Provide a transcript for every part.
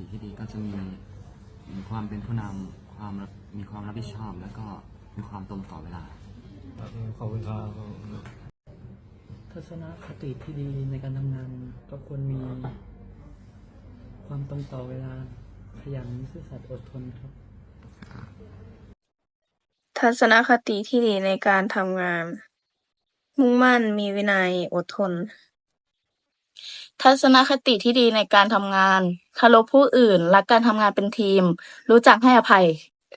ติที่ดีก็จะมีมีความเป็นผู้นำความมีความรับผิดชอบ แล้วก็มีความตรงต่อเวลาขอบคุณครับทัศนคติที่ดีในการทำงานก็ควรมี ความตรงต่อเวลาขยันซื่อสัตย์อดทนครับ ทัศนคติที่ดีในการทำงาน มุ่งมั่นมีวินัยอดทน ทัศนคติที่ดีในการทำงาน เคารพผู้อื่น รักการทำงานเป็นทีม รู้จักให้อภัย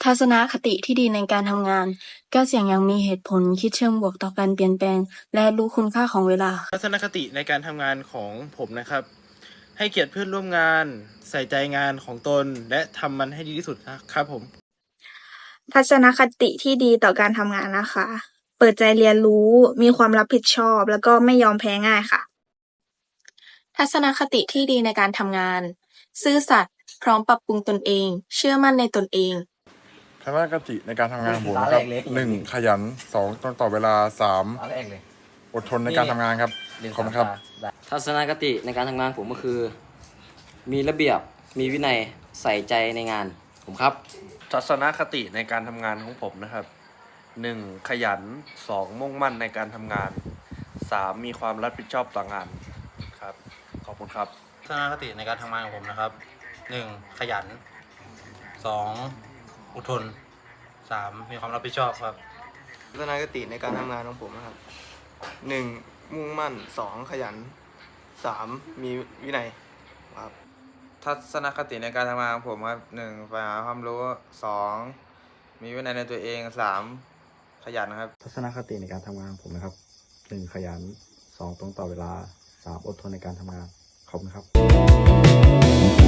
ทัศนคติที่ดีในการทำงานกล้าเสี่ยงอยังมีเหตุผล คิดเชิงบวกต่อการเปลี่ยนแปลง และรู้คุณค่าของเวลา ทัศนคติในการทำงานของผมนะครับ ให้เกียรติเพื่อนร่วมงาน ใส่ใจงานของตน และทำมันให้ดีที่สุดครับผม ทัศนคติที่ดีต่อการทำงานนะคะ เปิดใจเรียนรู้ มีความรับผิดชอบ แล้วก็ไม่ยอมแพ้ง่ายค่ะ ทัศนคติที่ดีในการทำงาน ซื่อสัตย์ พร้อมปรับปรุงตนเอง เชื่อมั่นในตนเอง ทัศนคติในการทำงานของผมนะครับหนึ่งขยันสองตรงต่อเวลาสามเอาแรกเลย อดทนในการทำงานครับขอบคุณครับทัศนคติในการทำงานผมก็คือ มีระเบียบมีวินัยใส่ใจในงานผมครับ ทัศนคติในการทำงานของผมนะครับหนึ่งขยันสองมุ่งมั่นในการทำงานสามมีความรับผิดชอบต่องานครับ ขอบคุณครับทัศนคติในการทำงานของผมนะครับหนึ่งขยันสองอดทนสามมีความรับผิดชอบครับทัศนคติในการทำงานของผมนะครับหนึ่งมุ่งมั่นสองขยันสามมีวินัยครับทัศนคติในการทำงานของผมครับหนึ่งไปหาความรู้สองมีวินัยในตัวเองสามขยันครับ ทัศนคติในการทำงานของผมนะครับหนึ่งขยันสองตรงต่อเวลาสามอดทนในการทำงาน ขอบคุณครับ